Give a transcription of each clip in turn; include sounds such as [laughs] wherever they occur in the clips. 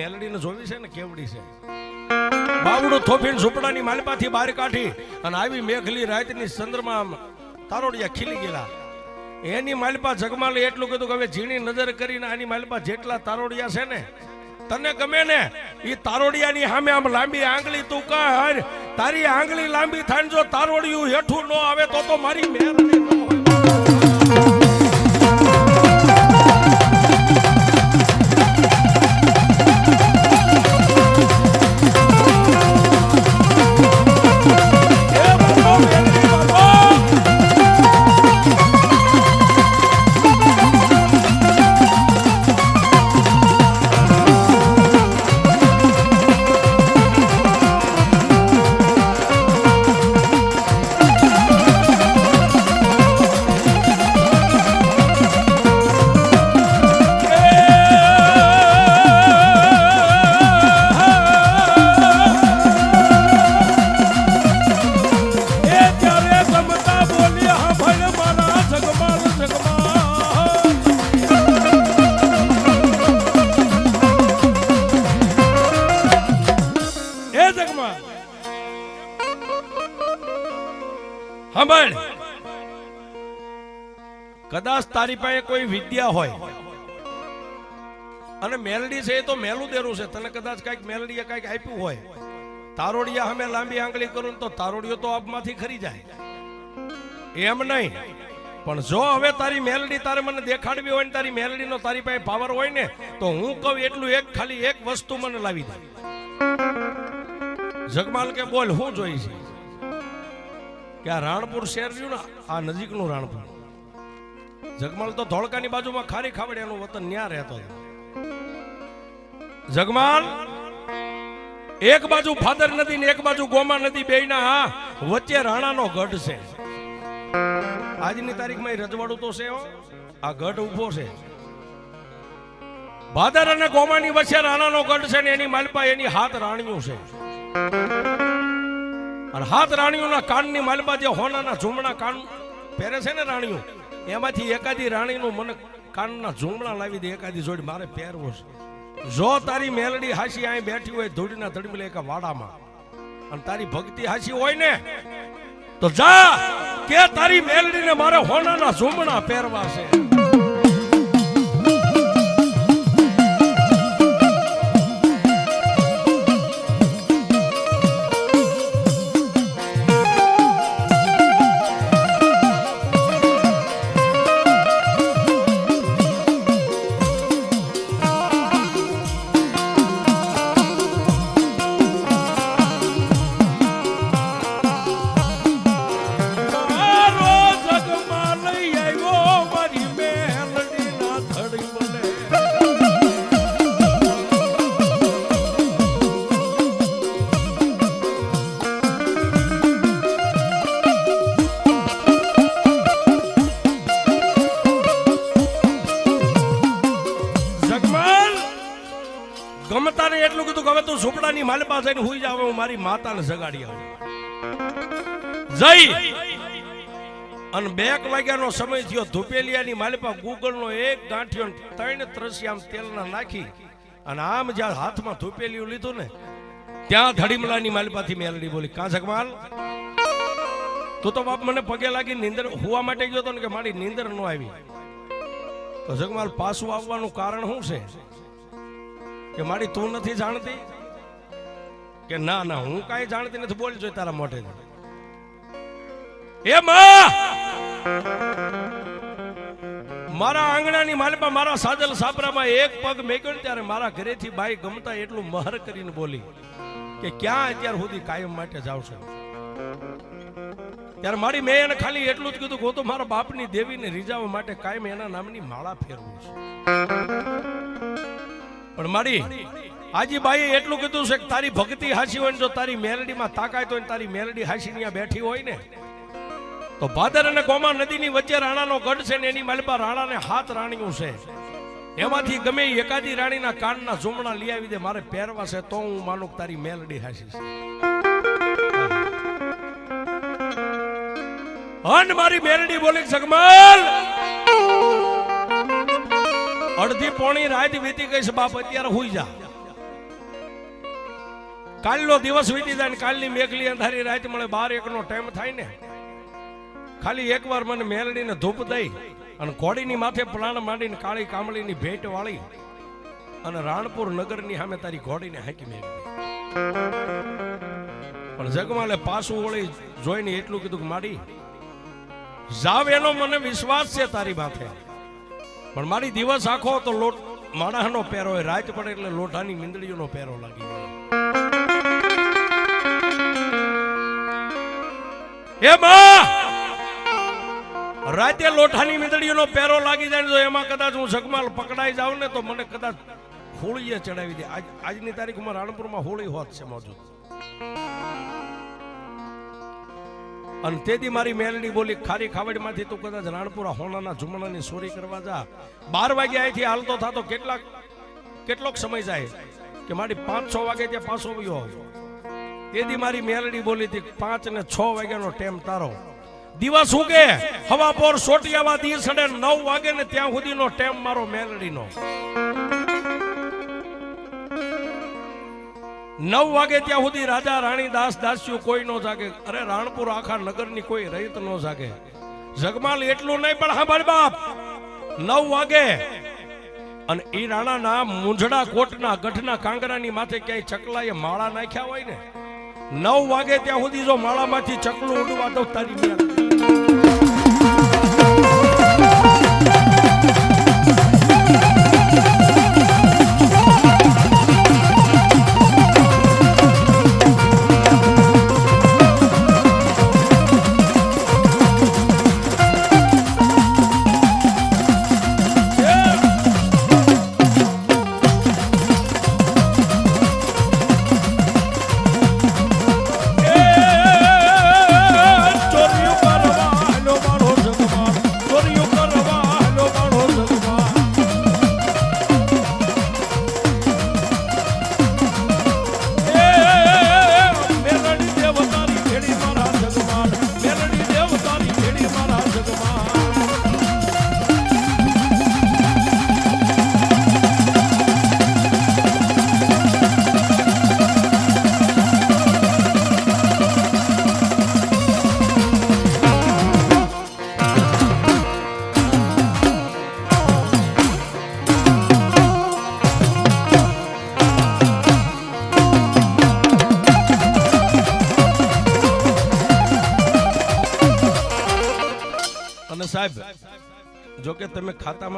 મેલડીને જોવી છે ને, કેવડી છે? બાવડું થોપીને ઝૂંપડાની માલપાથી બહાર કાઢી અને આવી મેઘલી રાતની ચંદ્રમાં તારોડિયા ખીલી ગયેલા. એની માલપા જગમાલે એટલું કીધું કે હવે ઝીણી નજર કરીને આની માલપા જેટલા તારોડિયા છે ને, તને ગમે ને? એ તારોડિયાની સામે આમ લાંબી આંગળી તું કર. તારી આંગળી લાંબી થાય જો તારોડિયું હેઠું ન આવે તો તો મારી મેરડી તારી પાસે કોઈ વિદ્યા હોય. અને મેલડી છે એ તો મેલું દેરું છે. તને કદાચ કંઈક મેલડીએ કંઈક આપ્યું હોય. તારોડિયા અમે લાંબી આંગળી કરું તો તારોડિયો તો આપમાંથી ખરી જાય. એમ નહીં. પણ જો હવે તારી મેલડી તારે મને દેખાડવી હોય ને તારી મેલડીનો તારી પાસે પાવર હોય ને, તો હું કહું એટલું એક ખાલી એક વસ્તુ મને લાવી દે. જગમાલ કે બોલ, હું જોઈ છે? કે આ રાણપુર શહેર રહ્યું ને આ નજીકનું રાણપુર. જગમાલ તો ધોળકાની બાજુમાં ખારી ખાવડિયાનું વતન ન્યા રહેતો હતો જગમાલ, એક બાજુ ફાદર નદી ને એક બાજુ ગોમા નદી બે ના વચ્ચે રાણાનો ગઢ છે. આજની તારીખમાં રજવાડું તો છે આ ગઢ ઊભો છે. ભાદર અને ગોમાની વચ્ચે રાણાનો ગઢ છે ને એની માલપા એની હાથ રાણીઓ છે. અને હાથ રાણીઓના કાનની માલપા જે હોનાના ઝૂમણા કાન પહેરે છે ને રાણીઓ એમાંથી એકાદી રાણીનું મને કાનના ઝુમડા લાવી દે, એકાદી જોડી મારે પહેરવો છે. જો તારી મેલડી હાસી અહીં બેઠી હોય ધૂળીના ધડમલે એક વાડામાં, અને તારી ભક્તિ હાસી હોય ને, તો જા, કે તારી મેલડીને મારે હોનાના ઝુમણા પહેરવા છે. હુઈ જાવ હું મારી માતાને જગાડી આવું જઈ. અને બે એક વાગ્યાનો સમય થયો. ધુપેલિયાની માલિપા ગુગળનો એક ગાંઠિયો ત્રણ ત્રસિયામ તેલના નાખી અને આમ જ્યાં હાથમાં ધુપેલિયું લીધું ને, ત્યાં ધડીમલાની માલિપાથી મેલડી બોલી, કાં જગમાલ? તું તો બાપ મને પગે લાગી નીંદર હોવા માટે ગયો તો ને કે મારી નીંદર ન આવી. તો જગમાલ, પાછું આવવાનું કારણ શું છે? કે મારી તું નથી જાણતી? કે ના ના, હું કાંઈ જાણતી નથી બોલ જોઈ તારા મોઢે એ મારા આંગણાની માલપા, મારા સાજલ સાપરામાં એક પગ મેક્યો ત્યારે મારા ઘરેથી બાઈ ગમતા એટલું મહર કરીને બોલી કે ક્યાં અત્યાર સુધી કાયમ માટે જાવ ત્યારે મારી મેં એને ખાલી એટલું જ કીધું કે હું તો મારા બાપની દેવીને રીઝાવવા માટે કાયમ એના નામની માળા ફેરવું છું. પણ મારી આજી બાઈએ એટલું કીધું છે કે તારી ભક્તિ હાસી હોય ને જો તારી મેલડીમાં તાકાત હોય ને તારી મેલડી હાસી ત્યાં બેઠી હોય ને, તો ભાદર અને ગોમા નદીની વચ્ચે રાણાનો ગઢ છે ને એની માલપા રાણાને હાથ રાણીઓ છે. એમાંથી ગમે એકાદી રાણીના કાનના ઝુમણા લઈ આવી દે, મારે પહેરવા છે તો હું માનું તારી મેલડી હાસી છે. અન મારી મેલડી બોલી જગમલ! અડધી પોણી રાત વીતી ગઈ છે, બાપ, અત્યારે હુઈ જા. કાલનો દિવસ વીતી જાય ને કાલની મેઘલી અંધારી રાત મળે, બાર એકનો ટાઈમ થાય ને. ખાલી એકવાર મને મેલડીને ધૂપ દઈ અને ઘોડીની માથે પ્રાણ માંડીને કાળી કામળીની ભેટ વાળી અને રાણપુર નગરની સામે તારી ઘોડીને હાંકી મેળવી. પણ જગમાલે પાછું વળી જોઈને એટલું કીધું કે, માડી, જાવ એનો મને વિશ્વાસ છે તારી માથે. પણ મારી દિવસ આખો તો લોટ, માણસનો પહેરો હોય રાત પડે એટલે લોઢાની મીંદડીઓનો પહેરો લાગી એ માં! રાતે લોઠાની મીંદડીનો પેરો લાગી જાય તો એમાં કદાચ હું જગમાલ પકડાઈ જાઉં ને તો મને કદાચ હોળીએ ચડાવી દે. આજ આજની તારીખમાં રાણપુરમાં હોળી હોત છે મોજૂદ. અને તેથી મારી મેલડી બોલી, ખારી ખાવડમાંથી તું કદાચ રાણપુરા હોણાના ઝુમણાની ચોરી કરવા જા. બાર વાગે અહીંથી હાલતો થતો કેટલાક કેટલોક સમય જાય કે મારી પાંચ છ વાગે ત્યાં પાછો આવ્યો તેથી મારી મેલડી બોલી હતી પાંચ ને છ વાગ્યાનો ટેમ તારો. દિવસ ઉગે હવા પોર સોટિયાવા દી સડે નવ વાગે ને ત્યાં સુધીનો ટેમ મારો મેલડીનો. નવ વાગે ત્યાં સુધી રાજા રાણી દાસ દાસીઓ કોઈ નો જાગે. અરે રાણપુર આખા નગરની કોઈ રહીત નો જાગે. જગમાલ એટલું નહીં પણ હા બાપ. નવ વાગે. અને ઈ રાણાના મુંજડા કોટના ગઢના કાંગરાની માથે ક્યાંય ચકલાએ માળા નાખ્યા હોય ને? નવ વાગે ત્યાં સુધી જો માળામાંથી ચકલું ઉડવા દઉં તારી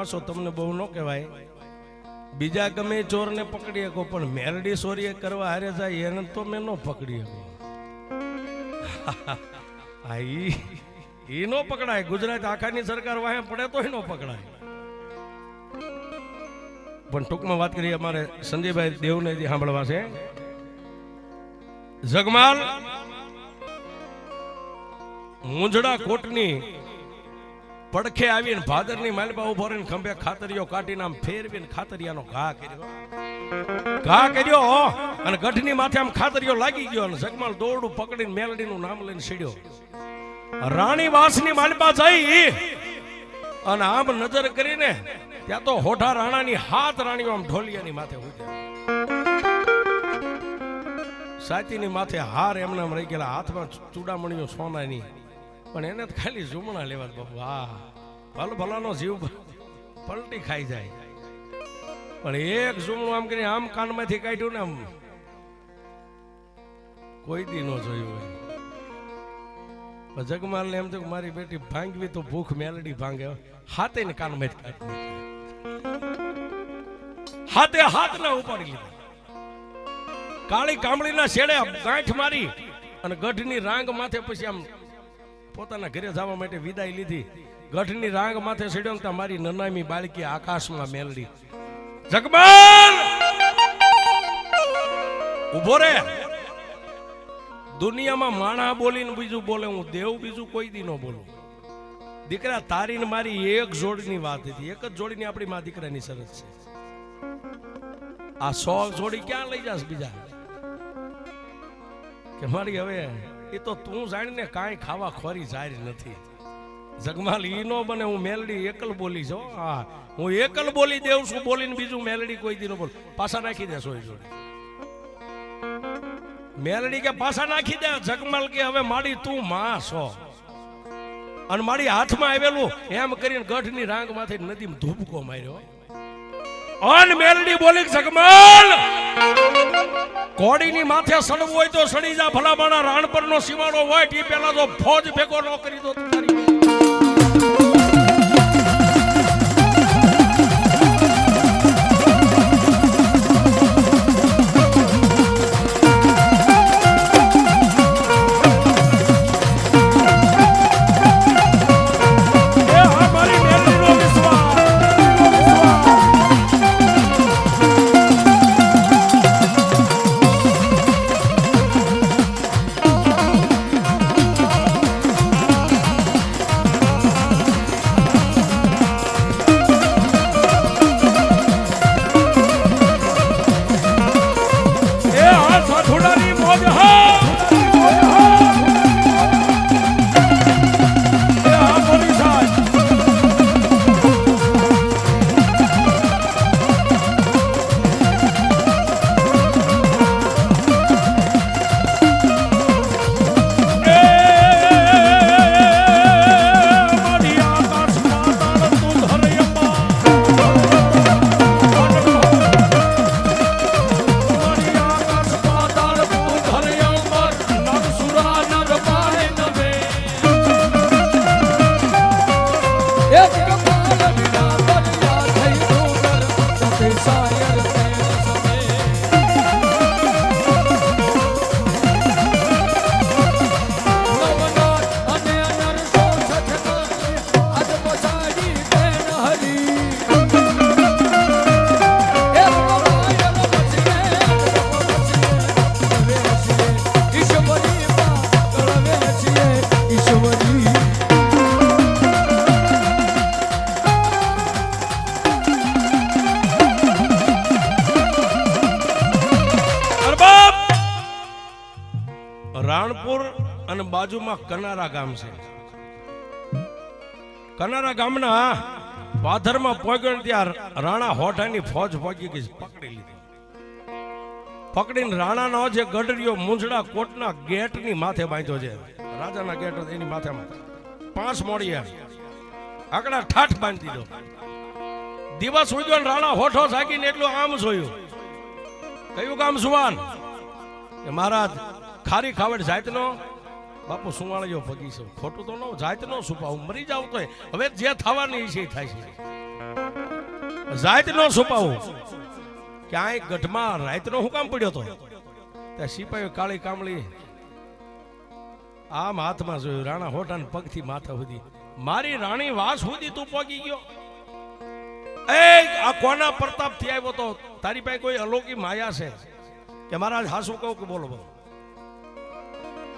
તમે તમને બહુ ન કહેવાય? બીજા ગમે ચોરને પકડી શકો પણ મેરડી ચોરીએ કરવા હારે જાય, એને તો મેં ન પકડી શકો [laughs] ઈ નો પકડાય. ગુજરાત આખાની સરકાર વાહે પડે તોય નો પકડાય. પણ ટૂંકમાં વાત કરીએ, અમારે સંજયભાઈ દેવને જે સાંભળવા છે. જગમાલ મુંજડા કોટની પડખે આવીને ભાદરની માલપા ઊભો રહીને ખંભે ખાતરીઓ કાઢીને આમ ફેરવીને ખાતરિયાનો ઘા કર્યો. ઘા કર્યો અને ગઢની માથે આમ ખાતરીઓ લાગી ગયો અને જગમાલ દોરડું પકડીને મેલડીનું નામ લઈને સીડ્યો. રાણી વાસની માલપા જઈ અને આમ નજર કરીને ત્યાં તો હોઠા રાણાની હાથ રાણીઓ આમ ઢોલિયાની માથે સાચીની માથે હાર એમને રહી ગયેલા. હાથમાં ચૂડામણીઓ સોનાની. પણ એને ખાલી ઝુમણા લેવા બાપુ હા ભલ ભલાનો જીવ પલટી ખાઈ જાય. પણ એક ઝુમણું આમ કરીને આમ કાનમાંથી કાઢ્યું ને આમ કોઈ દી ન જોયું હોય. જગમાલને એમ તો મારી બેટી ભાંગવી તો ભૂખ મેલડી ભાંગે. હાથે ને કાનમાંથી કાઢી હાથે હાથ ના ઉપાડી લીધા. કાળી કામળીના શેડે ગાંઠ મારી અને ગઢની રાંગ માથે પછી આમ પોતાના ઘરે જવા માટે વિદાય લીધી. ગઢની રાંગ માથે ચડ્યો મારી નનામી બાળકી આકાશમાં મેલડી. જગમાલ ઊભો રે. દુનિયામાં માણા બોલીને બીજું બોલે, હું દેવ બીજું કોઈ દી ન બોલું. દીકરા તારી ને મારી એક જોડીની વાત હતી. એક જ જોડીની આપણી માં દીકરાની શરત છે. આ સો જોડી ક્યાં લઈ જાસ બીજા? કે મારી હવે એ તો તું જાણીને કાંઈ ખાવા ખોરી જારી નથી. જગમાલ ઈ નો બને, હું મેલડી એકલ બોલી છો, હા. હું. એકલ બોલી દેઉં છું, બોલીને બીજું મેલડી કોઈ દી બોલ. પાછા નાખી દે સોય જોડે. મેલડી કે પાછા નાખી દે, જગમાલ કે હવે માડી તું માં છો. અને મારી હાથમાં આવેલું, એમ કરીને ગઢની રાંગમાંથી નદીમાં ધૂપકો માર્યો. અન બોલી જગમાલ. કોડીની માથે સડવું હોય તો સડી જા ભલામાના રાણ નો સીમાડો હોય એ પેલા તો ફોજ ભેગો ન કરી દો. કનારા ગામ છે. કનારા ગામના પાથરમાં પોગણ ત્યાં રાણા હોઠાની ફોજ પોગી ગઈ, પકડી લીધી. પકડીને રાણાનો જે ગઢડીઓ મૂંઝડા કોટના ગેટની માથે બાંધ્યો છે. રાજાના ગેટ એની માથેમાં. પાંચ મોડી આકડા ઠાઠ બાંધી દીધો દિવસ ઉગ્યો રાણા હોઠો જાગીને એટલું આમ જોયું. કયું કામ સુવાન? મહારાજ, ખારી ખાવડ જાતનો? બાપુ સુવાળીઓ પગી છે. ખોટું તો ન જાતનો સુપાવું મરી જાવ તો હવે જે થવાની છે થાય છે. જાતનો સુપાવું. ક્યાંય ગઢમાં રાતનો હું કામ પડ્યો તો? ત્યાં સિપાહીઓ કાળી કામળી આમ હાથમાં જોયું. રાણા ને પગથી માથા સુધી. મારી રાણી વાસ સુધી તું પગી ગયો. એ, આ કોના પ્રતાપથી આવ્યો તો? તારી પાસે કોઈ અલૌકિક માયા છે? કે મારા હાસુ કહું કે બોલો બોલો.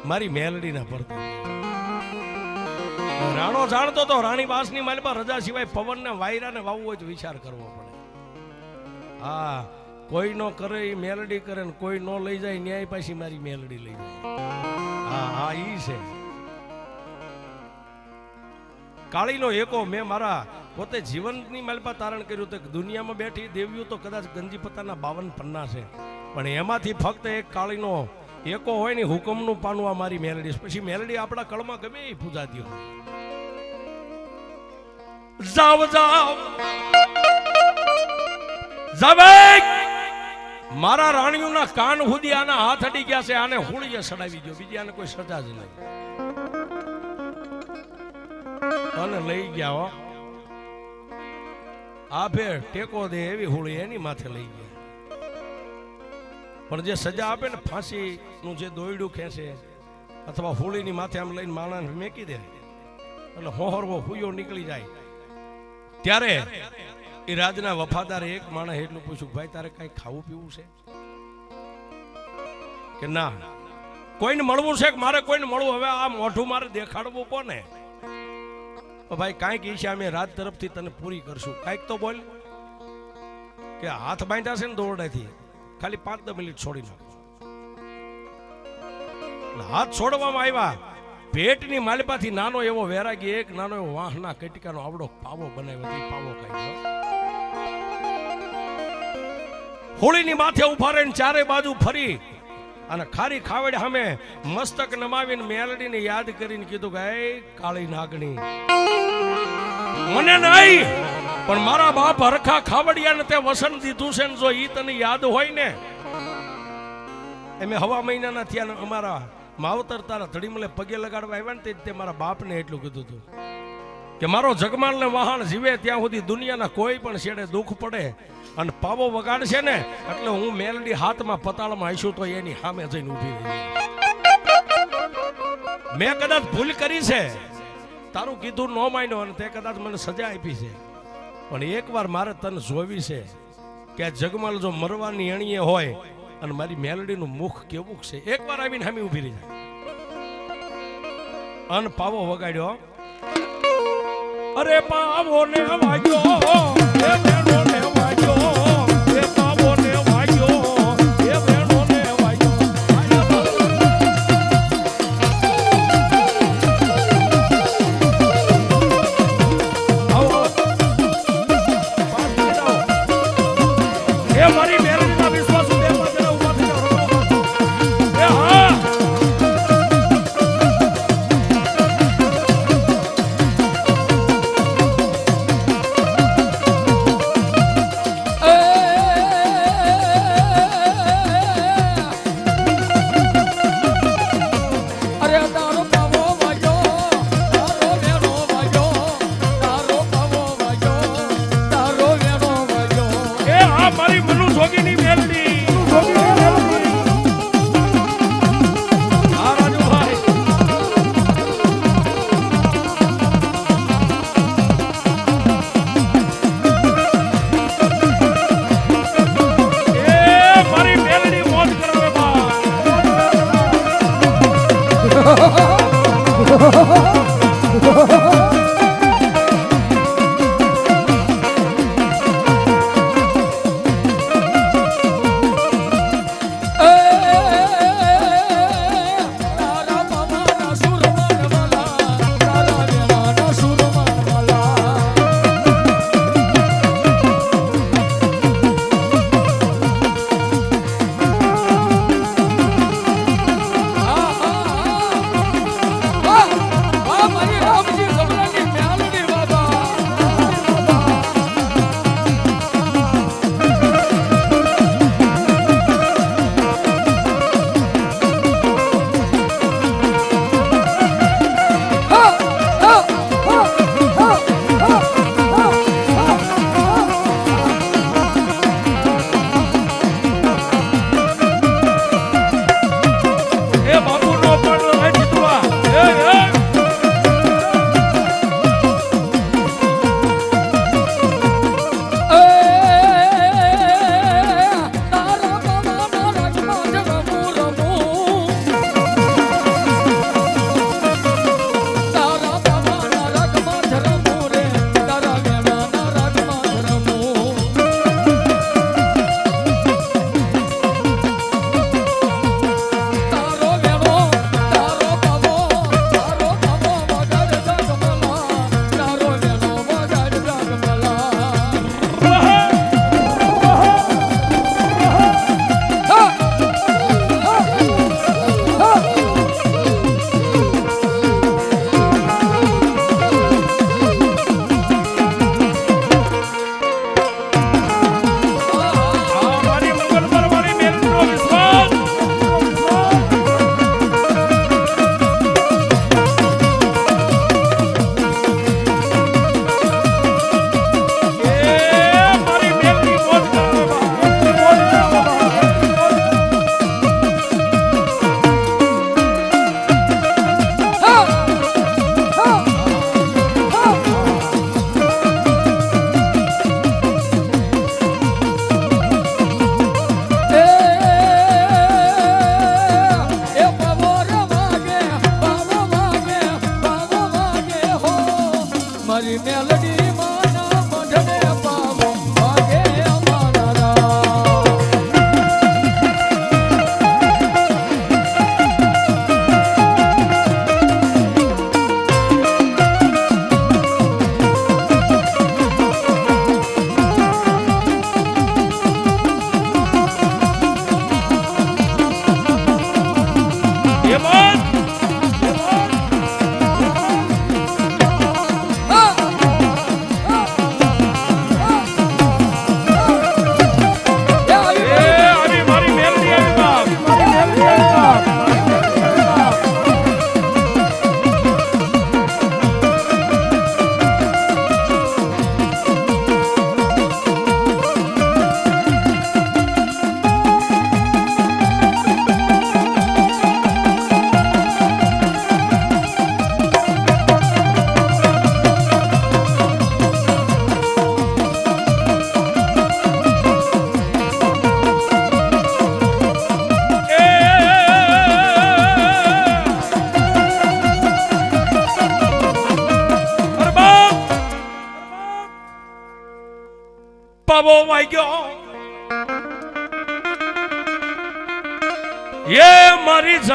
મારી મેલડીના પ્રતાપ રાણો જાણતો તો રાણી વાસની માલમાં રજા સિવાય પવનને ને વાયરા ને વાવવું તો વિચાર કરવો પડે. હા, કોઈ નો કરે એ મેલડી કરે ને કોઈ નો લઈ જાય, ન્યાય પાછી મારી મેલડી લઈ જાય. હા હા, ઈ છે. કાળીનો એકો મેં મારા પોતે જીવનની માલપા તારણ કર્યું તો દુનિયામાં બેઠી દેવીઓ તો કદાચ ગંજીપતાના બાવન પન્ના છે. પણ એમાંથી ફક્ત એક કાળીનો એકો હોય ને હુકમનું પાનું આ મારી મેલડી. પછી મેલડી આપણા કળમાં ગમે એ પૂજા દો જાવ જાવ. મારા રાણીઓના કાન સુધી આના હાથ અડી ગયા છે, આને હોળીએ સડાવી દો બીજી આને કોઈ સજા જ નહીં. અને લઈ ગયા હો. આ ફેર ટેકો દે એવી હોળી એની માથે લઈ ગયા. પણ જે સજા આપે ને ફાંસી નું જે દોયડું ખેંચે, અથવા હોળીની માથે આમ લઈને માણસ મેકી દે, એટલે હોહરવો હુયો નીકળી જાય. ત્યારે એ રાજના વફાદાર એક માણસ એટલું પૂછ્યું, ભાઈ, તારે કઈ ખાવું પીવું છે? કે ના, કોઈને મળવું છે કે મારે કોઈને મળવું? હવે આ મોઢું મારે દેખાડવું કોને? ભાઈ, કાંઈક ઈચ્છા અમે રાત તરફથી તને પૂરી કરશું. કાંઈક તો બોલ, કે હાથ બાંધ્યા છે ને દોરડાથી. ખાલી પાંચ દસ મિનિટ છોડી નાખો. હાથ છોડવામાં આવ્યા. પેટની માલિપાથી નાનો એવો વેરાગી એક, નાનો એવો વાહના કટકાનો આવડો પાવો બનાવ્યો પાવો ખાઈ હોળીની માથે ઊભા રહીને ચારે બાજુ ફરી અને ખારી ખાવડે સામે મસ્તક નમાવીને મેલડીને યાદ કરીને કીધું કે કાળી નાગણી, મને નહીં. પણ મારા બાપ હરખા ખાવડિયાને તે વસન દીધું છે ને જો ઈ તને યાદ હોય ને, એમે હવા મહિનાના થયા અમારા માવતર તારા ધડીમલે પગે લગાડવા આવ્યા ને તે મારા બાપને એટલું કીધું હતું કે મારો જગમાલને વાહન જીવે ત્યાં સુધી દુનિયાના કોઈ પણ છેડે દુઃખ પડે અને પાવો વગાડશે ને, એટલે હું મેલડી હાથમાં પતાળમાં આવીશું તો એની સામે જઈને ઊભી રહી મેં કદાચ ભૂલ કરી છે, તારું કીધું ન માન્યો અને તે કદાચ મને સજા આપી છે. પણ એકવાર મારે તને જોવી છે કે આ જગમાલ જો મરવાની અણીએ હોય અને મારી મેલડીનું મુખ કેવું છે, એકવાર આવીને હામી ઊભી રહી જાય. અન પાવો વગાડ્યો. અરે પાવો ને વાગ્યો.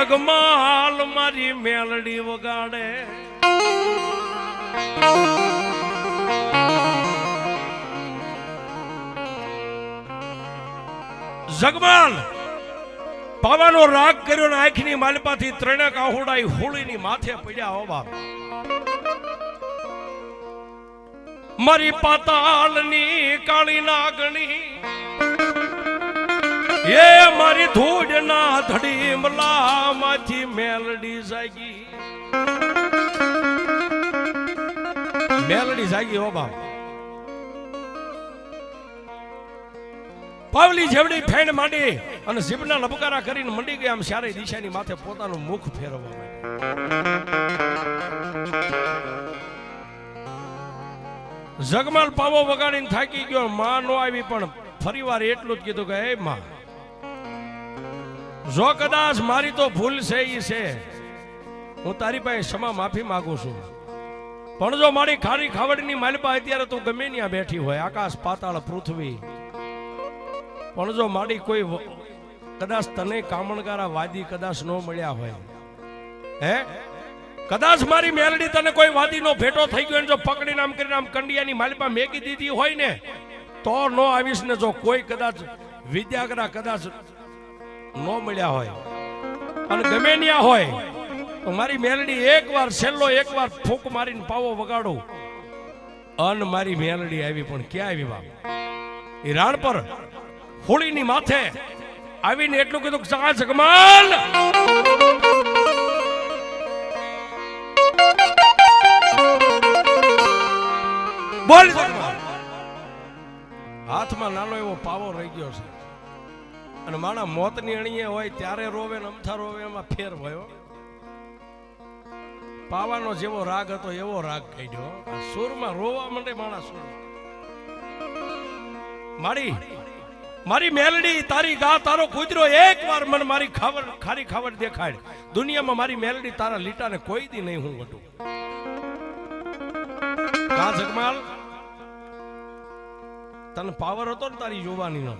મારી હાલ મારી મેલડી વગાડે. જગમાલ, પાવાનો રાગ કર્યો ને આંખની માલપાથી ત્રણેક આહુડાઈ હોળીની માથે પડ્યા હોવા. મારી પાતાળની કાળી નાગણી એ મારી ધૂળના ધડી માંથી મેલડી જાગી. મેલડી જાગી હો બાપ. પાવલી જેવડી ફેણ માંડી અને જીભના લપકારા કરીને મંડી ગયા આમ સારી દિશાની માથે પોતાનું મુખ ફેરવવા જગમાલ પાવો વગાડીને થાકી ગયો, માં નો આવી પણ ફરીવાર એટલું જ કીધું કે હે માં જો કદાચ મારી તો ભૂલ છે એ છે, હું તારી પાસે ક્ષમા માફી માંગુ છું. પણ જો મારી ખારી ખાવડની માલપા અત્યારે તું ગમે ત્યાં બેઠી હોય, આકાશ, પાતાળ, પૃથ્વી. પણ જો મારી કોઈ કદાચ તને કામણકારા વાદી કદાચ ન મળ્યા હોય, હે? કદાચ મારી મેલડી તને કોઈ વાદીનો ભેટો થઈ ગયો જો પકડીને આમ કરીને આમ કંડિયાની માલિપા મેકી દીધી હોય ને, તો નો આવીશ ને જો કોઈ કદાચ વિદ્યાગરા કદાચ નો મળ્યા હોય અને ગમે ન્યા હોય, તો મારી મેલડી એકવાર, છેલ્લો એકવાર ફૂંક મારીને પાવો વગાડો. અન મારી મેલડી આવી, પણ ક્યાં આવી બાપ? એ રાણ પર હોળીની માથે આવીને એટલું કીધું ચા જગમાલ બોલ હાથમાં નાનો એવો પાવો રહી ગયો છે. અને માણા મોતની અણીએ હોય ત્યારે રોવે ને અમથા રોવે એમાં ફેર ભયો પાવાનો જેવો રાગ હતો એવો રાગ કાઢ્યો. આ સુરમાં રોવા માંડે માણા સુર મારી મારી મેલડી, તારી ગા, તારો કુદરો એક વાર મને મારી ખાવડ, ખારી ખાવડ દેખાડ. દુનિયામાં મારી મેલડી તારા લીટાને કોઈ દી નહીં હું વટું. કા જગમાલ, તને પાવર હતો ને તારી જોવાનીનો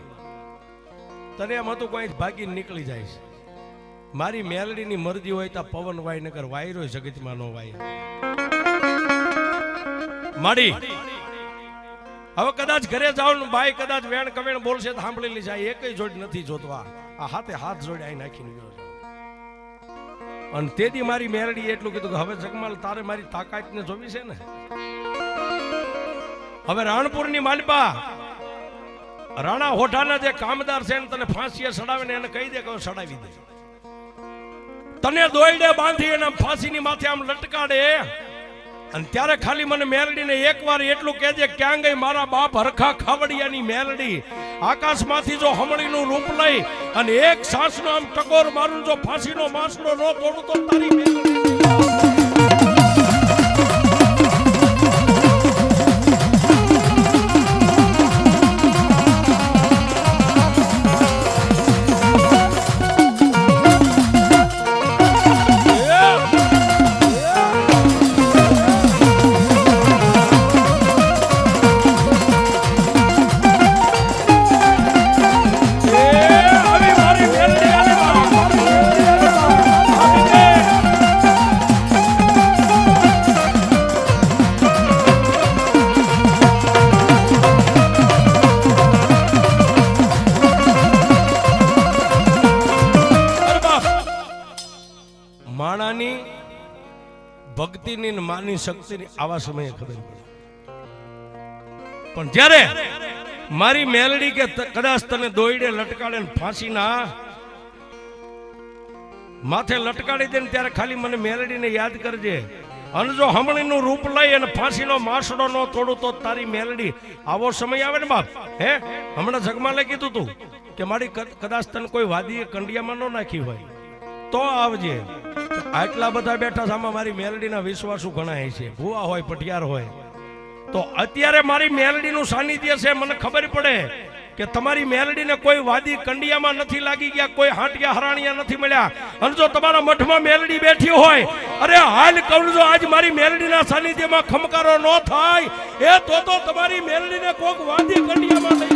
તને એમ હતું કોઈ ભાગી નીકળી જાય છે. મારી મેલડીની મરજી હોય તો પવન વાય નગર વાયરો જગતમાં નો વાય. માડી, હવે કદાચ ઘરે જાઓ ને ભાઈ કદાચ વેણ કવેણ બોલશે તો સાંભળેલી જાય એકય જોડ નથી જોતવા. આ હાથે હાથ જોડે અહીં નાખીને ગયો છે. અને તેથી મારી મેરડી એટલું કીધું કે હવે જગમાલ, તારે મારી તાકાત ને જોવી છે ને? હવે રાણપુરની માલપા રાણા હોઠાના જે કામદાર છે તને ફાંસીએ સડાવે ને એને કહી દે કે સડાવી દે. તને દોઈડે બાંધી એને ફાંસીની માથે આમ લટકાડે. અને ત્યારે ખાલી મને મેલડીને એકવાર એટલું કહેજે ક્યાં ગઈ મારા બાપ હરખા ખાવડિયાની મેલડી આકાશમાંથી જો હમણીનું રૂપ લઈ અને એક સાસનો આમ ટકોર મારું જો ફાંસીનો માંસનો ન તોડું તો તારી માની શક્તિની આવા સમયે ખબર પણ જ્યારે મારી મેલડી કે કદાચ તને દોઈડે લટકાડે ફાંસી ના માથે લટકાડી દે ને ત્યારે ખાલી મને મેલડીને યાદ કરજે. અને જો હમણીનું રૂપ લઈ અને ફાંસીનો માસડો નો તોડું તો તારી મેલડી આવો સમય આવે ને બાપ. હે? હમણાં જગમાલે કીધું તું કે મારી કદાચ તને કોઈ વાદીએ કંડિયામાં ન નાખી હોય. તો આવજે. આટલા બધા બેઠા સામે મારી મેલડીના વિશ્વાસુ ગણાય છે. ભુવા હોય, પટિયાર હોય. તો અત્યારે મારી મેલડીનું સાનિધ્ય છે, મને ખબર પડે કે તમારી મેલડીને કોઈ વાદી કંડિયામાં નથી લાગી ગયા, કોઈ હાંટિયા હરાણિયા નથી મળ્યા. અને જો તમારા મઠમાં મેલડી બેઠી હોય, અરે હાલ કહું જો આજ મારી મેલડીના સાનિધ્યમાં ખમકારો ન થાય. એ તો તો તમારી મેલડીને કોઈક વાદી કંડિયામાં લઈ